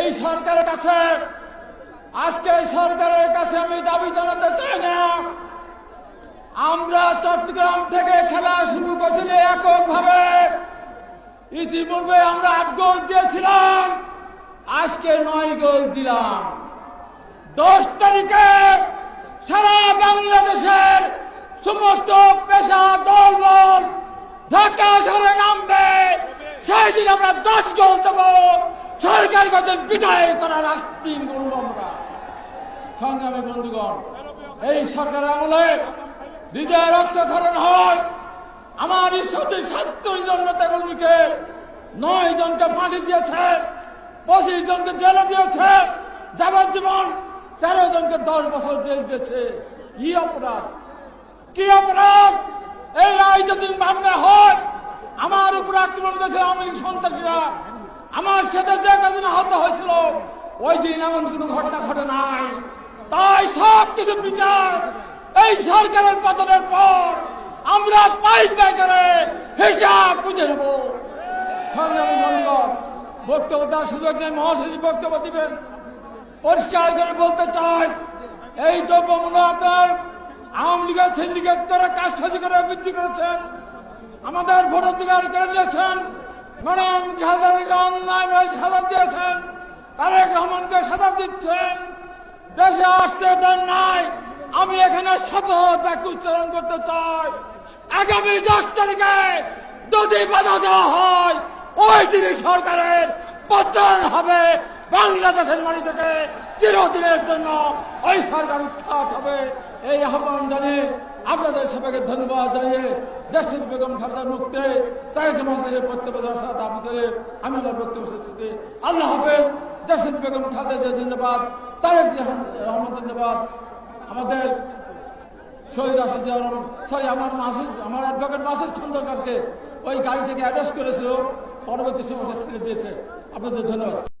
এই সরকারের কাছে, আজকে এই সরকারের কাছে আমি দাবি জানাতে চাই না। আমরা চট্টগ্রাম থেকে খেলা শুরু করেছিলি এককভাবে। ইতিপূর্বে আমরা আট গোল দিয়েছিলাম, আজকে নয় গোল দিলাম। দশ তারিখে সারা বাংলাদেশের সমস্ত পেশা দল বল ঢাকা শহরে নামবে। সেই দিন আমরা দশ গোল দেব। সরকার কাছে বিদায় করার আস্তিন করব আমরা। সংগ্রামী বন্ধুগণ, এই সরকারের আমলে হৃদয় রক্তক্ষরণ হয়। আমার ঈশ্বরদের সাতচল্লিশ জন নেতা কর্মীকে নয় জনকে ফাঁসি দিয়েছে, পঁচিশ জনকে জেলে দিয়েছে, যাবজ্জীবন তেরো জনকে দশ বছর জেল দিয়েছে। কি অপরাধ? কি অপরাধ? এই যদি মামলা হয়। আমার উপর আক্রমণ করেছে লীগ সন্ত্রাসীরা। আমার সাথে যে কদিন আহত হয়েছিল, ওই দিন এমন কোনো ঘটনা ঘটে নাই। তাই সব কিছু বিচার এই সরকারের পতনের পর আমরা পাই করে হিসাব বুঝে নেব। সংগ্রামী বক্তব্য দেওয়ার সুযোগ নেই, মহাসচিব বক্তব্য দিবেন। পরিষ্কার করে বলতে চাই, এই দ্রব্যমূল্য আপনার আওয়ামী লীগের সিন্ডিকেট করে কাজসাজি করে বৃদ্ধি করেছেন। আমাদের ভোটাধিকার কেড়ে নিয়েছেন। খালেদাকে অন্যায় সাজা দিয়েছেন, তারেক রহমানকে সাজা দিচ্ছেন। দেশে আসতে দেন নাই, আমি এখানে শপথ একটু উচ্চারণ করতে চাই। আগামী দশ তারিখে যদি বাধা দেওয়া হয়, ওই দিনই সরকারের পতন হবে। বাংলাদেশের মাটি থেকে চিরদিনের জন্য ওই সরকার উৎখাত হবে। এই আহ্বান জানিয়ে আপনাদের সবাইকে ধন্যবাদ জানিয়ে দেশের বেগম খালদার মুক্তে তারেক বক্তব্য দেওয়ার সাথে করে আমি আমার বক্তব্য আল্লাহ হাফেজ দেশের বেগম খালদা জিন্দাবাদ, তারেক রহমান জিন্দাবাদ। আমাদের শহীদ আসল জিয়া সরি, আমার মাসুদ আমার অ্যাডভোকেট মাসুদ খন্দকারকে ওই গাড়ি থেকে অ্যারেস্ট করেছিল। পরবর্তী সমস্যা ছেড়ে দিয়েছে। আপনাদের ধন্যবাদ।